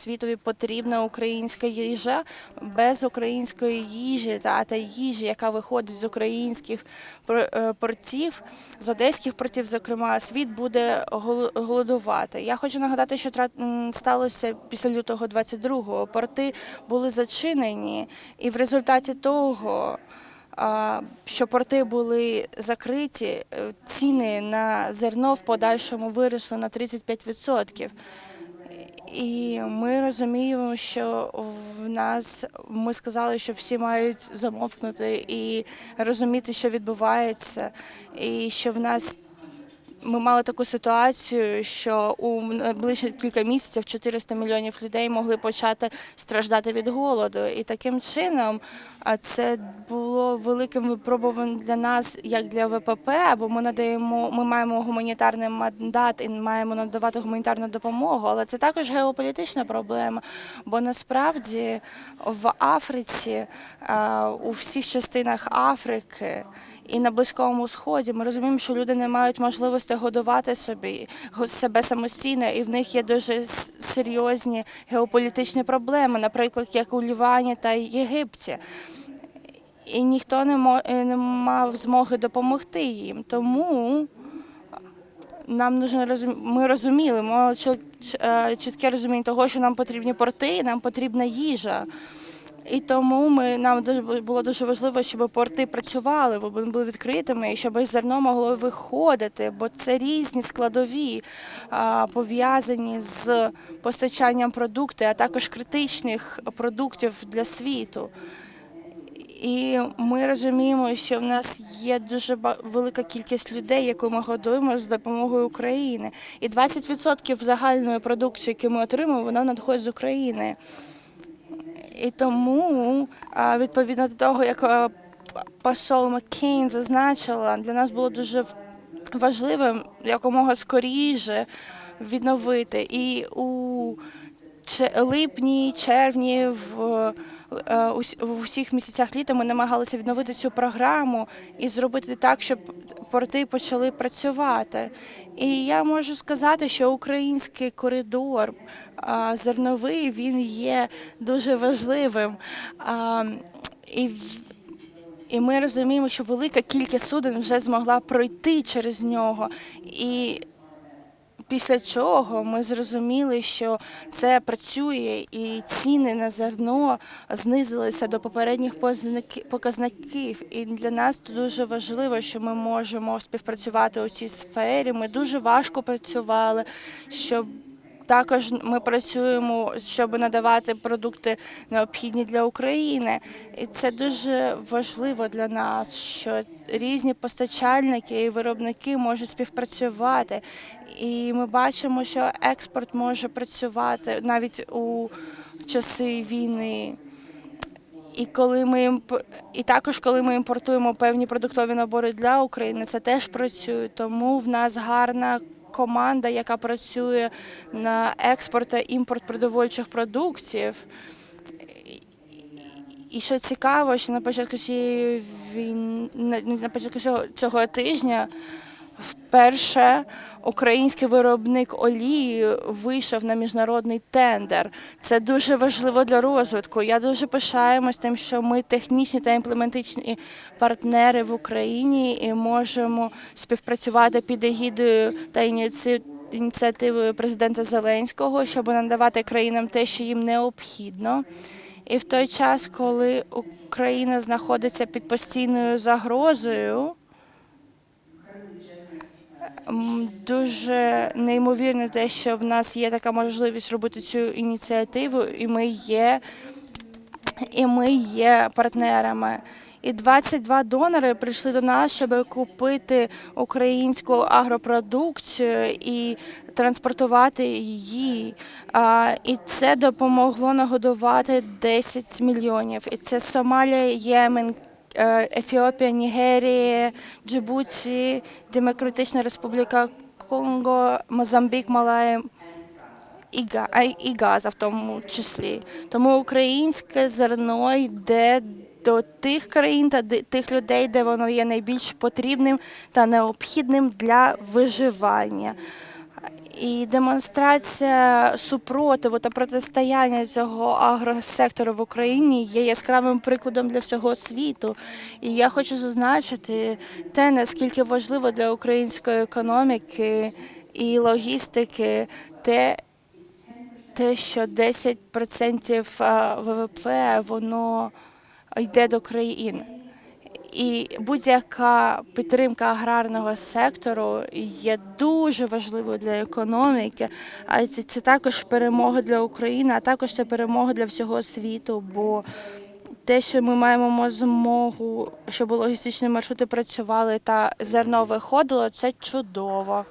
світові потрібна українська їжа. Без української їжі та, та їжі, яка виходить з українських е, портів, з одеських портів, зокрема, світ буде голодувати. Я хочу нагадати, що сталося після лютого 22-го. Порти були зачинені, і в результаті того. Що порти були закриті, е, ціни на зерно в подальшому виросли на 35%. І ми розуміємо, що в нас ми сказали, що всі мають замовкнути і розуміти, що відбувається, і що в нас ми мали таку ситуацію, що у найближчі кілька місяців 400 мільйонів людей могли почати страждати від голоду. І таким чином це було великим випробуванням для нас, як для ВПП, бо ми надаємо, ми маємо гуманітарний мандат і маємо надавати гуманітарну допомогу. Але це також геополітична проблема, бо насправді в Африці, у всіх частинах Африки і на Близькому Сході ми розуміємо, що люди не мають можливості годувати собі себе самостійно, і в них є дуже серйозні геополітичні проблеми, наприклад, як у Лівані та Єгипті. І ніхто е, не мав змоги допомогти їм. Тому нам ми розуміли, е, чітке розуміння того, що нам потрібні порти, нам потрібна їжа. І тому ми нам було дуже важливо, щоб порти працювали, бо вони були відкритими, і щоб зерно могло виходити, бо це різні складові, пов'язані з постачанням продуктів, а також критичних продуктів для світу. І ми розуміємо, що в нас є дуже велика кількість людей, яку ми годуємо з допомогою України. І 20% загальної продукції, яку ми отримуємо, вона надходить з України. І тому, відповідно до того, як а, посол Маккейн зазначила, для нас було дуже важливим якомога скоріше відновити. І у липні, червні, в е, в усіх місяцях літа ми намагалися відновити цю програму і зробити так, щоб порти почали працювати. І я можу сказати, що український коридор зерновий він є дуже важливим. І і ми розуміємо, що велика кількість суден вже змогла пройти через нього. І після чого ми зрозуміли, що це працює, і ціни на зерно знизилися до попередніх показників. І для нас дуже важливо, що ми можемо співпрацювати у цій сфері. Ми дуже важко працювали, щоб також ми працюємо, щоб надавати продукти необхідні для України, і це дуже важливо для нас, що різні постачальники і виробники можуть співпрацювати. І ми бачимо, що експорт може працювати навіть у часи війни. І коли ми і також коли ми імпортуємо певні продуктові набори для України, це теж працює. Тому в нас гарна команда, яка працює на експорт та імпорт продовольчих продуктів. І що цікаво, що на початку цієї війни, на початку цього, цього тижня вперше український виробник олії вийшов на міжнародний тендер. Це дуже важливо для розвитку. Я дуже пишаємось тим, що ми технічні та імплементичні партнери в Україні і можемо співпрацювати під егідою та ініці- ініціативою президента Зеленського, щоб надавати країнам те, що їм необхідно. І в той час, коли Україна знаходиться під постійною загрозою, дуже неймовірно те, що в нас є така можливість робити цю ініціативу, і ми є, і ми є партнерами. І 22 донори прийшли до нас, щоб купити українську агропродукцію і транспортувати її. А, і це допомогло нагодувати 10 мільйонів. І це Сомалія, Ємен, е, Ефіопія, Нігерія, Джибуті, Демократична Республіка Конго, Мозамбік, Малая і, і Газа в тому числі. Тому українське зерно йде до тих країн та тих людей, де воно є найбільш потрібним та необхідним для виживання. І демонстрація супротиву та протистояння цього агросектору в Україні є яскравим прикладом для всього світу. І я хочу зазначити те, наскільки важливо для української економіки і логістики те, те, що 10% ВВП воно йде до країн. І будь-яка підтримка аграрного сектору є дуже важливою для економіки. А це, це також перемога для України, а також це перемога для всього світу. Бо те, що ми маємо змогу, щоб логістичні маршрути працювали та зерно виходило, це чудово.